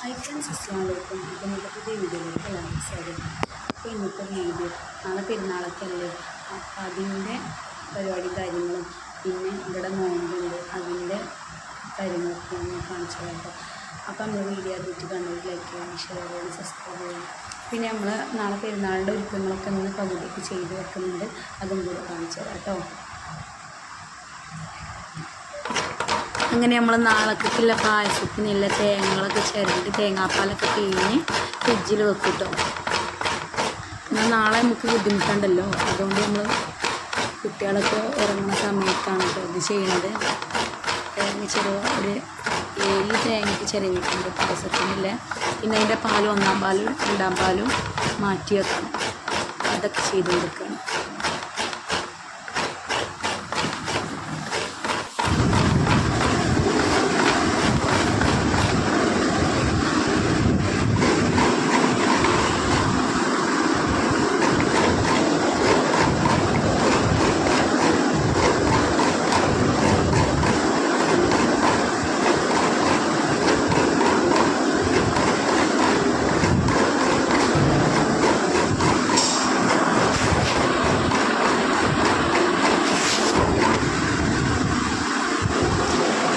Hi friends വലൈക്കും ഇത് നമ്മുടെ പുതിയ വീഡിയോയിലേക്ക് എല്ലാവർക്കും സ്വാഗതം. അപ്പോൾ ഇന്നത്തെ വീഡിയോ നാളെ പെരുന്നാളൊക്കെയല്ലേ? അപ്പം അതിന്റെ പരിപാടി കാര്യങ്ങളും പിന്നെ ഇവിടെ നോമ്പുണ്ട് അതിന്റെ കാര്യങ്ങളൊക്കെ ഞാൻ കാണിച്ചു കേട്ടോ. അപ്പോൾ നമ്മൾ വീഡിയോ അതിട്ട് കണ്ടിട്ട് ലൈക്ക് ചെയ്യാം ഷെയർ ചെയ്യാം സബ്സ്ക്രൈബ് ചെയ്യാം പിന്നെ നമ്മൾ നാളെ പെരുന്നാളിന്റെ ഒരുക്കങ്ങളൊക്കെ ഇന്ന് പകുതിക്ക് ചെയ്ത് വെക്കുന്നുണ്ട്. അതും കൂടെ കാണിച്ചു തരാം കേട്ടോ. അങ്ങനെ നമ്മൾ നാളേക്കുള്ള പായസത്തിനുള്ള തേങ്ങകളൊക്കെ ചിരണ്ടി തേങ്ങാപ്പാലൊക്കെ പിഴിഞ്ഞ് ഫ്രിഡ്ജിൽ വെക്കും എന്നാൽ നാളെ നമുക്ക് ബുദ്ധിമുട്ടുണ്ടല്ലോ അതുകൊണ്ട് നമ്മൾ കുട്ടികളൊക്കെ ഉറങ്ങുന്ന സമയത്താണ് ഇത് ചെയ്യുന്നത് തേങ്ങ ചെറിയ ഒരു ഏഴ് തേങ്ങയ്ക്ക് ചിരങ്ങിയിട്ടുണ്ട് പായസത്തിനില്ല. പിന്നെ അതിന്റെ പാലും ഒന്നാം പാലും രണ്ടാം പാലും മാറ്റി വെക്കണം. അതൊക്കെ ചെയ്ത് കൊടുക്കണം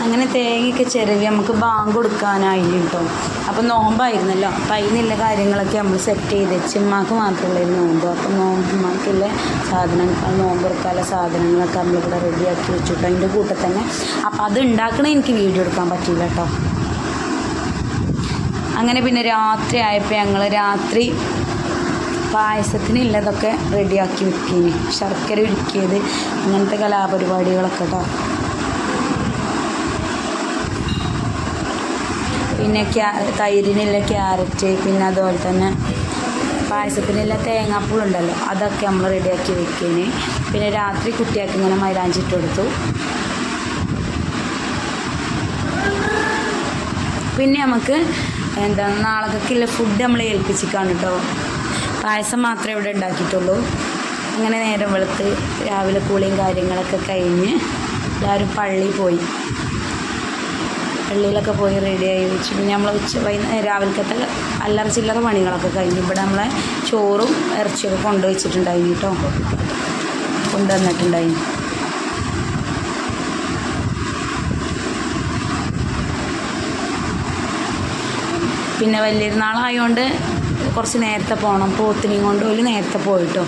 അങ്ങനെ തേങ്ങയൊക്കെ ചിരവി നമുക്ക് ബാങ്ക് കൊടുക്കാനായി കേട്ടോ. അപ്പം നോമ്പായിരുന്നല്ലോ. അപ്പം അതിനുള്ള കാര്യങ്ങളൊക്കെ നമ്മൾ സെറ്റ് ചെയ്ത് ചിമ്മാക്ക് മാത്രമുള്ള ഒരു നോമ്പ്. അപ്പം നോമ്പുമാക്കുള്ള സാധനങ്ങൾ നോമ്പ് കൊടുക്കാനുള്ള സാധനങ്ങളൊക്കെ നമ്മളിവിടെ റെഡിയാക്കി വെച്ചിട്ടോ അതിന്റെ കൂട്ടത്തിൽ തന്നെ. അപ്പം അത് ഉണ്ടാക്കണേ എനിക്ക് വീഡിയോ എടുക്കാൻ പറ്റില്ല കേട്ടോ. അങ്ങനെ പിന്നെ രാത്രി ആയപ്പോൾ ഞങ്ങൾ രാത്രി പായസത്തിനുള്ളതൊക്കെ റെഡിയാക്കി വെക്കീന്. ശർക്കര ഉരുക്കിയത് അങ്ങനത്തെ കലാപരിപാടികളൊക്കെ കേട്ടോ. പിന്നെ ക്യാ തൈരിനുള്ള ക്യാരറ്റ് പിന്നെ അതുപോലെ തന്നെ പായസത്തിനുള്ള തേങ്ങാപ്പൂളുണ്ടല്ലോ അതൊക്കെ നമ്മൾ റെഡിയാക്കി വെക്കുന്നത് പിന്നെ രാത്രി കുട്ടിയാക്കി ഇങ്ങനെ മൈലാഞ്ചിട്ട് കൊടുത്തു. പിന്നെ നമുക്ക് എന്താ നാളേക്കുള്ള ഫുഡ് നമ്മൾ ഏൽപ്പിച്ചിക്കാണ് കേട്ടോ പായസം മാത്രമേ ഇവിടെ ഉണ്ടാക്കിയിട്ടുള്ളൂ. അങ്ങനെ നേരം വെളുത്ത് രാവിലെ കൂളിയും കാര്യങ്ങളൊക്കെ കഴിഞ്ഞ് എല്ലാവരും പള്ളി പോയി. പള്ളിയിലൊക്കെ പോയി റെഡിയായി വെച്ചു. പിന്നെ നമ്മൾ ഉച്ച വൈകുന്നേരം രാവിലത്തെ അല്ലറ ചില്ലറ പണികളൊക്കെ കഴിഞ്ഞു ഇവിടെ നമ്മളെ ചോറും ഇറച്ചിയൊക്കെ കൊണ്ടുവച്ചിട്ടുണ്ടായിരുന്നു കേട്ടോ. കൊണ്ടുവന്നിട്ടുണ്ടായി പിന്നെ വലിയൊരുന്നാളായതുകൊണ്ട് കുറച്ച് നേരത്തെ പോകണം പോത്തിനെയും കൊണ്ട് ഒരു നേരത്തെ പോയിട്ടോ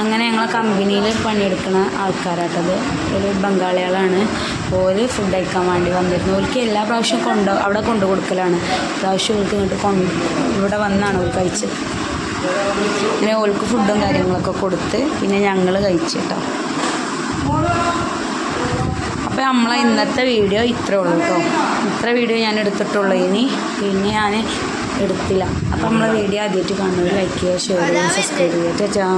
അങ്ങനെ ഞങ്ങളെ കമ്പനിയിൽ പണിയെടുക്കുന്ന ആൾക്കാരാട്ടത് ഒരു ബംഗാളികളാണ്. ഓര് ഫുഡ് കഴിക്കാൻ വേണ്ടി വന്നിരുന്നു. ഓർക്ക് എല്ലാ പ്രാവശ്യവും കൊണ്ട് അവിടെ കൊണ്ടു കൊടുക്കലാണ്. പ്രാവശ്യം ഓർക്ക് ഇങ്ങോട്ട് കൊണ്ട് ഇവിടെ വന്നാണ് ഓർ കഴിച്ചത്. അങ്ങനെ ഓൾക്ക് ഫുഡും കാര്യങ്ങളൊക്കെ കൊടുത്ത് പിന്നെ ഞങ്ങൾ കഴിച്ചിട്ടോ. അപ്പോൾ നമ്മളെ ഇന്നത്തെ വീഡിയോ ഇത്രേ ഉള്ളൂ കേട്ടോ ഇത്ര വീഡിയോ ഞാൻ എടുത്തിട്ടുള്ളൂ ഇനി. പിന്നെ ഞാൻ എടുത്തില്ല. അപ്പോൾ നമ്മളെ വീഡിയോ ആദ്യമായിട്ട് കാണുന്നവർ ലൈക്ക് ചെയ്യുക ഷെയർ ചെയ്യുക സബ്സ്ക്രൈബ് ചെയ്യുക. ചാ